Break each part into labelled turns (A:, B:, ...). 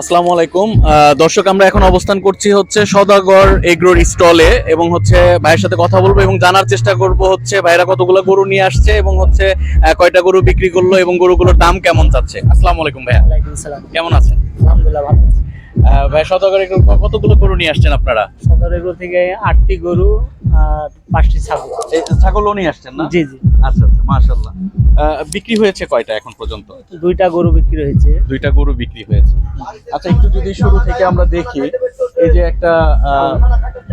A: আসসালামু আলাইকুম। দর্শক আমরা এখন অবস্থান করছি হচ্ছে সদাগর এগ্রোর স্টলে এবং হচ্ছে ভাইয়ের সাথে কথা বলব এবং জানার চেষ্টা করব হচ্ছে ভাইরা কতগুলো গরু নিয়ে আসছে এবং হচ্ছে কয়টা গরু বিক্রি করল এবং গরুগুলোর দাম কেমন যাচ্ছে। আসসালামু আলাইকুম ভাইয়া।
B: সালাম
A: কেমন আছেন?
B: আলহামদুলিল্লাহ ভালো আছি।
A: ভাই সদাগর এগ্রো কতগুলো গরু নিয়ে আসছেন আপনারা?
B: সদর এগুলো থেকে আটটি গরু পাঁচটি ছাগল।
A: এই ছাগলও নিয়ে আসছেন না?
B: জি জি।
A: আচ্ছা আচ্ছা মাশাআল্লাহ। আহ, বিক্রি হয়েছে কয়টা এখন পর্যন্ত?
B: দুইটা গরু বিক্রি হয়েছে।
A: দুইটা গরু বিক্রি হয়েছে। আচ্ছা একটু যদি শুরু থেকে আমরা দেখি এই যে একটা আহ,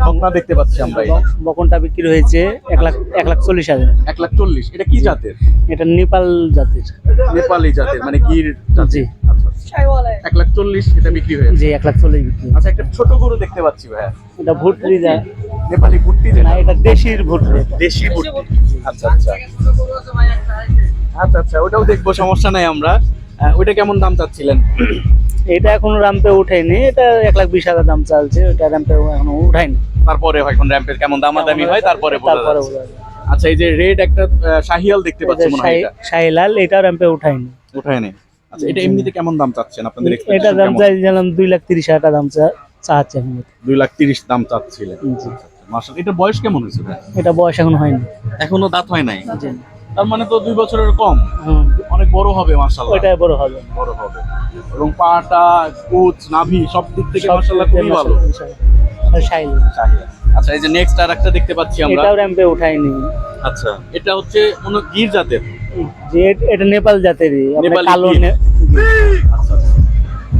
A: বকনা দেখতে পাচ্ছি আমরা
B: বকনটা বিক্রি হয়েছে এক লাখ এক লাখ চল্লিশ হাজার।
A: এক লাখ চল্লিশ এটা কি জাতের?
B: এটা নেপাল জাতির।
A: নেপালি জাতের মানে গির জাতের।
B: জি।
A: আচ্ছা, আচ্ছা। এক লাখ চল্লিশ এটা বিক্রি হয়েছে।
B: জি এক লাখ চল্লিশ বিক্রি
A: আচ্ছা একটা ছোট গরু দেখতে পাচ্ছি ভাইয়া।
B: এটা ভুটলি যায়
A: নেপালি ভুট্টি
B: না
A: যেটা
B: এটা দেশির ভুটলি
A: দেশি ভুট্টি। আচ্ছা আচ্ছা। আচ্ছা আচ্ছা ওটাও দেখব সমস্যা নাই আমরা। ওইটা কেমন দাম চাচ্ছিলেন?
B: এটা এখনও র্যাম্পে উঠেনি এটা এক লাখ বিশ হাজার দাম চালছে ওটা র্যাম্পে এখনও উঠায়নি।
A: তারপরে এখন র্যাম্পের কেমন দামাদামি হয় তারপরে
B: তারপরে।
A: আচ্ছা এই যে রেড একটা শাহিয়াল দেখতে পাচ্ছি মনে হয় এটা।
B: শাহিলাল এটা র্যাম্পে উঠায়নি।
A: উঠায় নেই আচ্ছা এটা এমনিতে কেমন দাম চাচ্ছেন আপনাদের
B: এটা দাম? চাইছিলাম দুই লাখ তিরিশ হাজার দাম চা- চাচ্ছে
A: দুই লাখ তিরিশ দাম চাচ্ছিলেন। মার্শাল এটা বয়স কেমন হয়েছে
B: এটা বয়স এখন হয়নি।
A: এখনও দাঁত হয় নাই? তার মানে তো দুই বছরের কম। অনেক বড় হবে মার্শাল্লাহ
B: ওইটাই বড় হবে।
A: বড় হবে। এবং পাটা কুচ নাভি সব দিক থেকে
B: সব
A: মার্শাল্লাহ খুবই ভালো।
B: শাইল।
A: আচ্ছা এই যে নেক্সট আর একটা দেখতে পাচ্ছি আমরা।
B: এটাও র্যাম্পে উঠায়নি।
A: আচ্ছা এটা হচ্ছে হয় গির জাতের?
B: যে এটা নেপাল জাতেরই আপনার কালো
A: আচ্ছা আচ্ছা।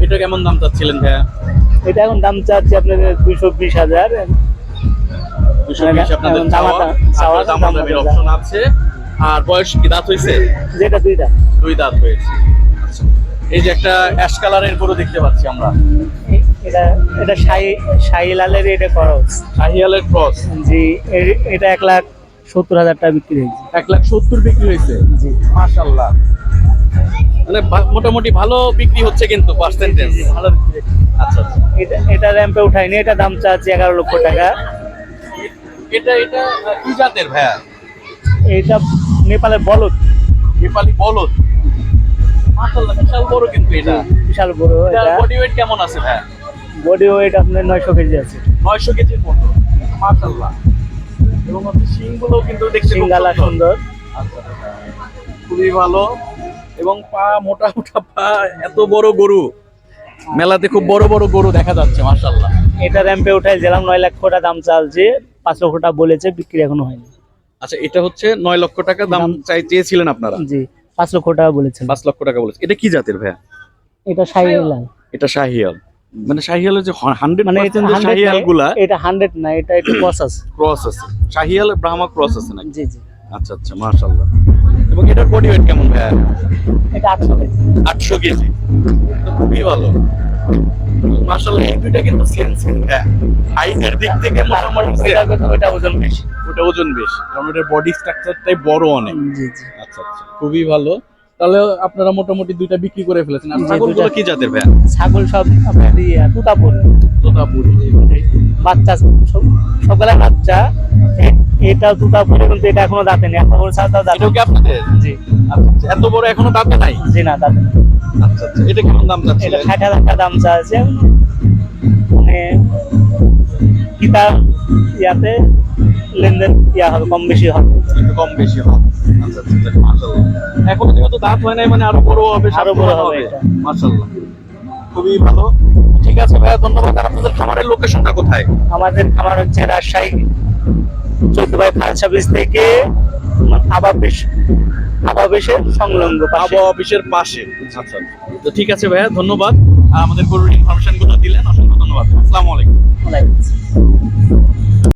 A: এটা কেমন দাম চাচ্ছিলেন ভাইয়া?
B: এটা এখন দাম চাচ্ছে আপনাদের দুইশো বিশ হাজার।
A: দুশো বিশ আপনাদের চাওয়া। অপশন আছে। আর বয়স কি দাঁত হয়েছে
B: যেটা
A: দুই দাঁত। হয়েছে। আচ্ছা এই যে একটা অ্যাশ কালারের গরু দেখতে পাচ্ছি আমরা।
B: এটা এটা শাহি শাহিলালের এটা খরচ
A: শাহিয়ালের ক্রস
B: জি এটা এক লাখ সত্তর হাজার টাকা বিক্রি হয়েছে।
A: এক লাখ সত্তর বিক্রি হয়েছে?
B: জি।
A: মাশাল্লাহ মানে মোটামুটি ভালো বিক্রি হচ্ছে কিন্তু পার্সেন্টেজ
B: ভালো বিক্রি
A: আচ্ছা আচ্ছা।
B: এটা এটা র্যাম্পে উঠায়নি এটা দাম চাচ্ছে এগারো লক্ষ টাকা।
A: এটা এটা কি জাতের ভাইয়া?
B: এটা নেপালের বলদ।
A: নেপালি বলদ? মাশাল্লাহ বিশাল বড় কিন্তু এটা।
B: বিশাল বড় এটা।
A: বডি ওয়েট কেমন আছে ভাইয়া?
B: বডি ওয়েট আপনার নয়শো কেজি আছে।
A: নয়শো কেজির মতো। মাশাল্লাহ এবং হচ্ছে শিংগুলো কিন্তু দেখতে খুব সুন্দর।
B: সুন্দর।
A: আচ্ছা, আচ্ছা। খুবই ভালো। এবং পা মোটা মোটা পা এত বড় গরু। মেলাতে খুব বড় বড় গরু দেখা যাচ্ছে মাশাল্লাহ
B: এটা র্যাম্পে উঠাই দিলাম নয় লাখ টাকা দাম চালছে। পাঁচ লক্ষ টাকা বলেছে বিক্রি এখনও হয়নি।
A: আচ্ছা এটা হচ্ছে নয় লক্ষ টাকা দাম চাই চেয়েছিলেন আপনারা?
B: জি পাঁচ লক্ষ টাকা বলেছেন
A: পাঁচ লক্ষ টাকা বলেছে। এটা কি জাতের ভাইয়া?
B: এটা শাহিয়াল
A: এটা শাহিয়াল মানে শাহিয়ালের যে হান্ড্রেড
B: মানে
A: শাহিয়ালগুলা
B: এটা হান্ড্রেড না এটা একটু ক্রস আছে।
A: ক্রস আছে। শাহিয়াল ব্রাহ্মা ক্রস আছে না
B: জি জি।
A: আচ্ছা আচ্ছা মাশাআল্লাহ। এবং এটার বডি ওয়েট কেমন ভাইয়া?
B: এটা আটশো কেজি।
A: আটশো কেজি। খুবই ভালো। এই দুইটা কিন্তু হাইটের দিক থেকে মোটামুটি
B: ওটা ওজন বেশি।
A: ওটা ওজন বেশি। কারণ ওটার বডি স্ট্রাকচারটাই বড় অনেক।
B: জি জি।
A: আচ্ছা আচ্ছা। খুবই ভালো। তাহলে আপনারা মোটামুটি দুইটা বিক্রি করে ফেলেছেন। আর ছাগলগুলো কি জাতের ভাইয়া?
B: ছাগল সব আপনার ইয়ে তুতাপুর।
A: তোতাপুরি
B: বাচ্চা সব সবগুলা বাচ্চা। এটা তুতাপুরে কিন্তু এটা এখনও দাঁতে নেই। এত বড় ছাড় দাঁতে
A: এটাও কি আপনাদের?
B: জি।
A: আচ্ছা। এত বড় এখনও দাঁতে নাই?
B: জি না দাঁতে
A: আচ্ছা আচ্ছা এটা কেমন দাম যাচ্ছে
B: এটা ষাট হাজার টাকা দাম চাচ্ছে মানে কিতাব ইয়াতে লেনদেন ইয়া হবে কম বেশি হবে।
A: একটু কম বেশি হবে। আচ্ছা মাশাআল্লাহ যেহেতু দাঁত হয় নাই মানে আরও বড় হবে
B: আরও বড় হবে
A: মাশাআল্লাহ। খুবই ভালো। ঠিক আছে ভাইয়া ধন্যবাদ। আর আপনাদের খামারের লোকেশনটা কোথায়?
B: আমাদের খামার হচ্ছে রাজশাহী চোদ্দ বাই ফায়ার সার্ভিস থেকে আবাবিশ আবাবিশের সংলগ্ন পাশে।
A: আবহাওয়া অফিসের পাশে। আচ্ছা আচ্ছা। তো ঠিক আছে ভাইয়া ধন্যবাদ। আমাদের গরুর ইনফরমেশনগুলো দিলেন অসংখ্য ধন্যবাদ। আসসালামু আলাইকুম।
B: ওয়ালাইকুম আসসালাম।